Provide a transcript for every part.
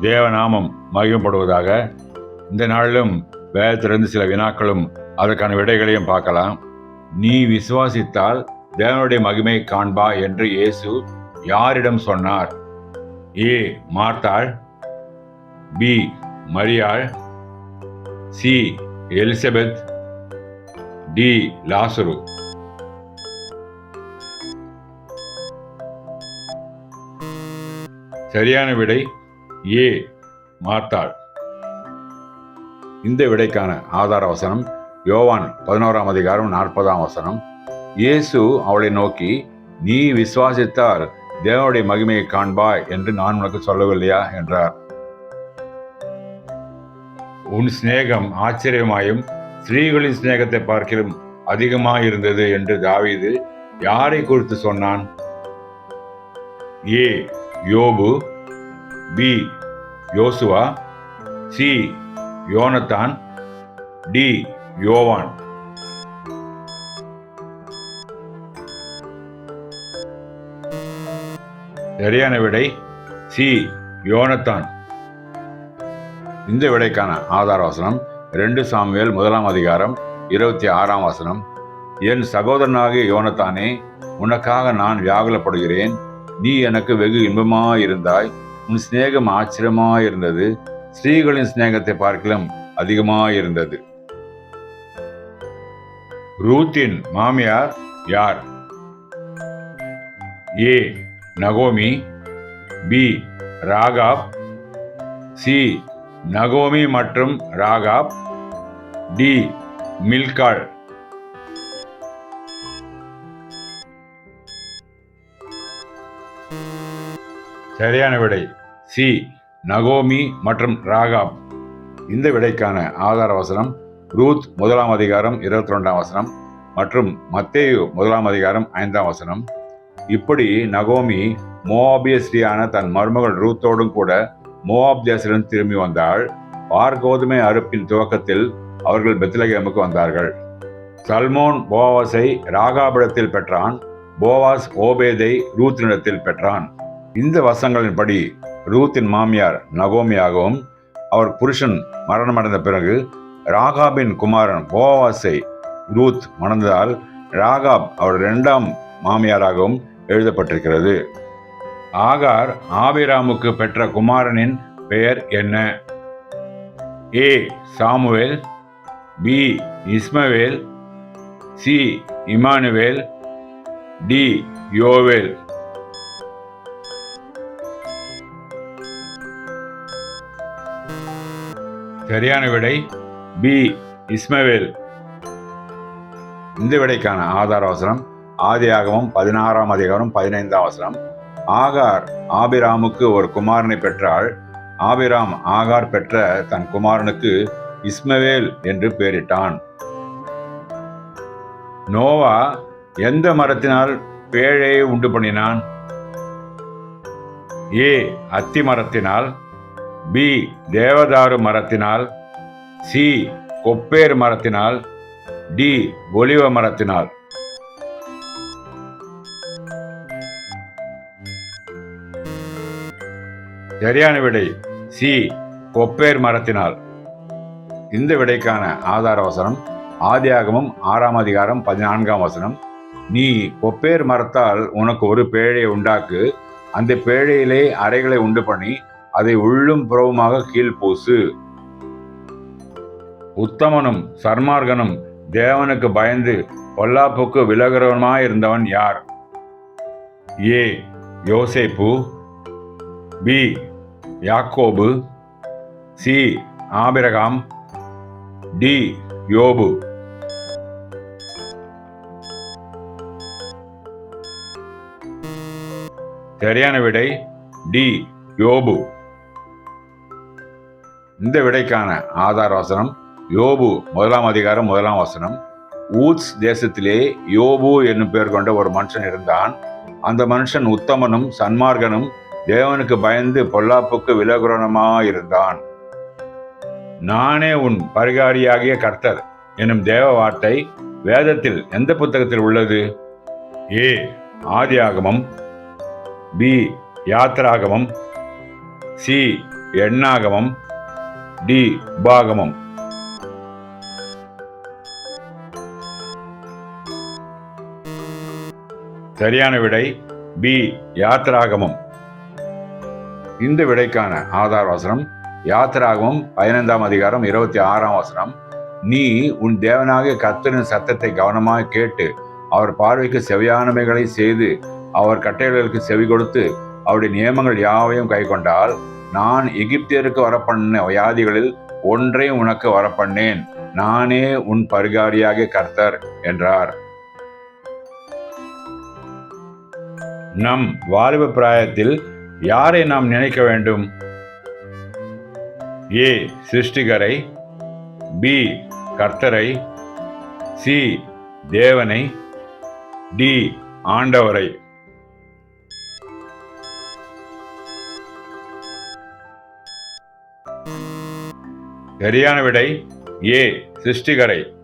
தேவநாமம் மகிமப்படுவதாக இந்த நாளிலும் வேதத்திலிருந்து சில வினாக்களும் அதற்கான விடைகளையும் பார்க்கலாம். நீ விசுவாசித்தால் தேவனுடைய மகிமை காண்பா என்று இயேசு யாரிடம் சொன்னார்? ஏ மார்த்தாள். பி மரியாள். C Elizabeth. டி லாசரு. சரியான விடை ஏ மார்த்தாள். இந்த விடைக்கான ஆதார வசனம் யோவான் பதினோராம் அதிகாரம் நாற்பதாம் வசனம். இயேசு அவளை நோக்கி நீ விசுவாசித்தால் தேவனுடைய மகிமையை காண்பாய் என்று நான் உனக்கு சொல்லவில்லையா? என்றார். உன் சிநேகம் ஆச்சரியமாயும் ஸ்திரீகளின் சிநேகத்தை பார்க்கிலும் அதிகமாயிருந்தது என்று தாவீது யாரை குறித்து சொன்னான்? ஏ யோபு பி. யோசுவா சி. யோனத்தான் டி. யோவான். சரியான விடை சி. யோனத்தான். இந்த விடைக்கான ஆதார வசனம் ரெண்டு சாமுவேல் முதலாம் அதிகாரம் இருபத்தி ஆறாம் வசனம். என் சகோதரனாகிய யோனத்தானே உனக்காக நான் வியாகுலப்படுகிறேன். நீ எனக்கு வெகு இன்பமாயிருந்தாய். உன் சிநேகம் ஆச்சரியமாயிருந்தது ஸ்ரீகளின் சிநேகத்தை பார்க்கலும் அதிகமாயிருந்தது ரூத்தின் மாமியார் யார்? ஏ. நகோமி. பி. ராகாப். சி. நகோமி மற்றும் ராகாப். டி. மில்காள். சரியான விடை. சி. நகோமி மற்றும் ராகாப். இந்த விடைக்கான ஆதார வசனம் ரூத் முதலாம் அதிகாரம் இருபத்தி ரெண்டாம் வசனம் மற்றும் மத்தேயு முதலாம் அதிகாரம் ஐந்தாம் வசனம். இப்படி நகோமி மோவாபிய ஸ்ரீயான தன் மருமகள் ரூத்தோடும் கூட மோவாப் தேசத்திலிருந்து திரும்பி வந்தாள். பார்கோதுமை அறுப்பின் துவக்கத்தில் அவர்கள் பெத்லகேமுக்கு வந்தார்கள். சல்மோன் போவாஸை ராகாபிடத்தில் பெற்றான். போவாஸ் ஓபேதை ரூத்தினிடத்தில் பெற்றான். இந்த வசங்களின்படி ரூத்தின் மாமியார் நகோமியாகவும் அவர் புருஷன் மரணமடைந்த பிறகு ராகாபின் குமாரன் போவாஸை ரூத் மணந்ததால் ராகாப் அவர் இரண்டாம் மாமியாராகவும் எழுதப்பட்டிருக்கிறது. ஆகார் ஆபிராமுக்கு பெற்ற குமாரனின் பெயர் என்ன? ஏ. சாமுவேல் பி. இஸ்மவேல் சி. இமானுவேல் டி. யோவேல். சரியான விடை பி இஸ்மவேல். இந்த விடைக்கான ஆதார வசனம் ஆதியாகமம் பதினாறாம் அதிகாரம் பதினைந்தாம் வசனம். ஆகார் ஆபிராமுக்கு ஒரு குமாரனை பெற்றாள். ஆபிராம் ஆகார் பெற்ற தன் குமாரனுக்கு இஸ்மவேல் என்று பெயரிட்டான். நோவா எந்த மரத்தினால் பேழையை உண்டு பண்ணினான்? ஏ. அத்தி மரத்தினால் பி தேவதாரு மரத்தினால் சி கொப்பேர் மரத்தினால் டி ஒலிவ மரத்தினால். சரியான விடை சி கொப்பேர் மரத்தினால். இந்த விடைக்கான ஆதார வசனம் ஆதியாகமும் ஆறாம் அதிகாரம் பதினான்காம் வசனம். நீ கொப்பேர் மரத்தால் உனக்கு ஒரு பேழையை உண்டாக்கு அந்த பேழையிலே அறைகளை உண்டு பண்ணி அதை உள்ளும் புறவுமாக கீழ்பூசு உத்தமனும் சர்மார்கனும் தேவனுக்கு பயந்து பொல்லாப்புக்கு விலகிறவனுமாயிருந்தவன் யார்? ஏ. யோசேப்பு. பி. யாக்கோபு. சி. ஆபிரகாம். டி. யோபு. சரியான விடை டி. யோபு. இந்த விடைக்கான ஆதார வசனம் யோபு முதலாம் அதிகாரம் முதலாம் வசனம். ஊத்ஸ் தேசத்திலே யோபு என்னும் பெயர் கொண்ட ஒரு மனுஷன் இருந்தான். அந்த மனுஷன் உத்தமனும் சன்மார்கனும் தேவனுக்கு பயந்து பொல்லாப்புக்கு விலகுரணமாயிருந்தான். நானே உன் பரிகாரியாகிய கர்த்தர் எனும் தேவ வார்த்தை வேதத்தில் எந்த புத்தகத்தில் உள்ளது? ஏ ஆதியாகமம். பி யாத்ராகமம். சி எண்ணாகமம். டி பாகமம். சரியான விடை பி யாத்ராகமம். இந்த விடைக்கான ஆதார வசனம் யாத்ராகமம் பதினைந்தாம் அதிகாரம் இருபத்தி ஆறாம் வசனம். நீ உன் தேவனாகிய கர்த்தரின் சத்தத்தை கவனமாக கேட்டு அவர் பார்வைக்கு செவியானமைகளை செய்து அவர் கட்டைகளுக்கு செவி கொடுத்து அவருடைய நியமங்கள் யாவையும் கை கொண்டால் நான் எகிப்தியருக்கு வரப்பண்ண வியாதிகளில் ஒன்றை உனக்கு வரப்பண்ணேன். நானே உன் பரிகாரியாக கர்த்தர் என்றார். நம் வாலிப பிராயத்தில் யாரை நாம் நினைக்க வேண்டும்? ஏ. சிருஷ்டிகரை பி. கர்த்தரை சி. தேவனை டி. ஆண்டவரை. சரியான விடை ஏ சிருஷ்டிகரை.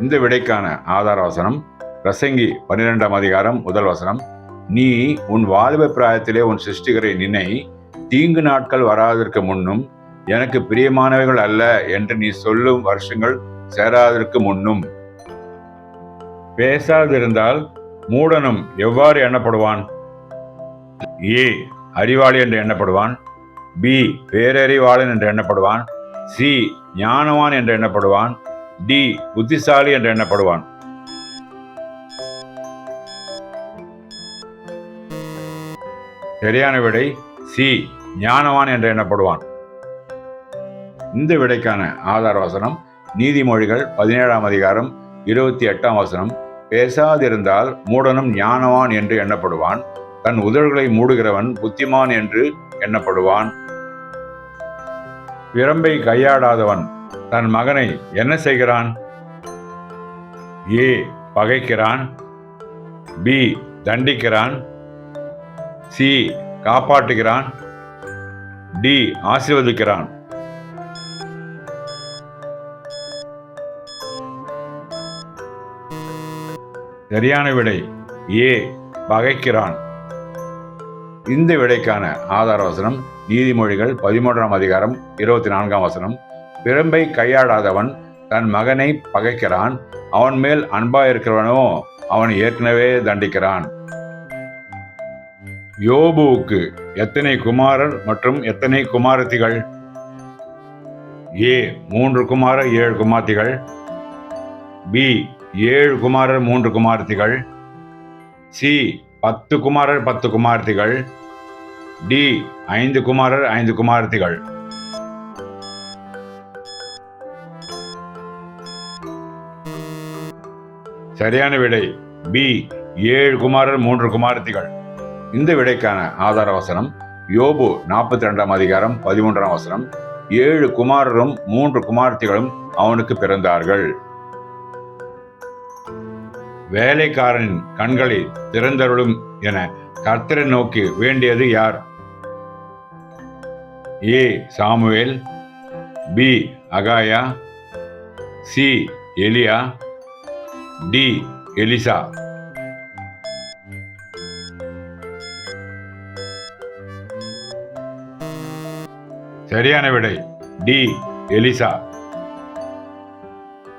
இந்த விடைக்கான ஆதார வசனம் பிரசங்கி பன்னிரெண்டாம் அதிகாரம் முதல் வசனம். நீ உன் வாலிப பிராயத்திலே உன் சிருஷ்டிகரை நினை தீங்கு நாட்கள் வராதற்கு முன்னும் எனக்கு பிரியமானவைகள் அல்ல என்று நீ சொல்லும் வருஷங்கள் சேராதற்கு முன்னும். பேசாதிருந்தால் மூடனும் எவ்வாறு எண்ணப்படுவான்? ஏ அறிவாளி என்று எண்ணப்படுவான். பி பேரறிவாளன் என்று எண்ணப்படுவான். சி ஞானவான் என்று எண்ணப்படுவான். டி புத்திசாலி என்று எண்ணப்படுவான். சரியான விடை சி ஞானவான் என்று எண்ணப்படுவான். இந்த விடைக்கான ஆதார வசனம் நீதிமொழிகள் பதினேழாம் அதிகாரம் இருபத்தி எட்டாம் வசனம். பேசாதிருந்தால் மூடனும் ஞானவான் என்று எண்ணப்படுவான். தன் உதடுகளை மூடுகிறவன் புத்திமான் என்று எண்ணப்படுவான். விரம்பை கையாடாதவன் தன் மகனை என்ன செய்கிறான்? ஏ பகைக்கிறான். பி தண்டிக்கிறான். சி காப்பாற்றுகிறான். டி ஆசிர்வதிக்கிறான். சரியான விடை. ஏ பகைக்கிறான். இந்த விடைக்கான ஆதார வசனம் நீதிமொழிகள் பதிமூன்றாம் அதிகாரம் இருபத்தி நான்காம் வசனம். பிரம்பை கையாடாதவன் தன் மகனை பகைக்கிறான் அவன் மேல் அன்பாயிருக்கிறவனோ அவன் ஏற்கனவே தண்டிக்கிறான். யோபுவுக்கு எத்தனை குமாரர் மற்றும் எத்தனை குமாரத்திகள்? ஏ மூன்று குமாரர் ஏழு குமார்த்திகள். பி ஏழு குமாரர் மூன்று குமார்த்திகள். சி பத்து குமாரர் பத்து குமார்த்திகள். டி ஐந்து குமாரர் ஐந்து குமார்த்திகள். சரியான விடை. பி ஏழு குமாரர் மூன்று குமார்த்திகள். இந்த விடைக்கான ஆதார வசனம் யோபு நாற்பத்தி ரெண்டாம் அதிகாரம் பதிமூன்றாம் வசனம். ஏழு குமாரரும் மூன்று குமார்த்திகளும் அவனுக்கு பிறந்தார்கள். வேலைக்காரனின் கண்களை திறந்தருளும் என கர்த்தரை நோக்கி வேண்டியது யார்? ஏ. சாமுவேல். பி. அகாயா. சி. எலியா. டி. எலிசா. சரியான விடை. டி. எலிசா.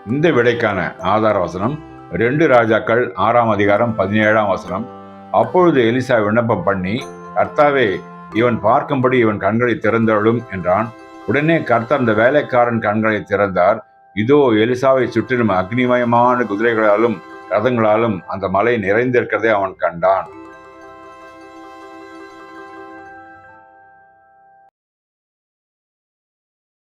இந்த விடைக்கான ஆதார வசனம் ரெண்டு ராஜாக்கள் ஆறாம் அதிகாரம் பதினேழாம் வசனம். அப்பொழுது எலிசா விண்ணப்பம் பண்ணி கர்த்தாவே இவன் பார்க்கும்படி இவன் கண்களை திறந்தருளும் என்றான். உடனே கர்த்தர் அந்த வேலைக்காரன் கண்களை திறந்தார். இதோ எலிசாவை சுற்றிலும் அக்னிமயமான குதிரைகளாலும் ரதங்களாலும் அந்த மலை நிறைந்திருக்கிறதை அவன் கண்டான்.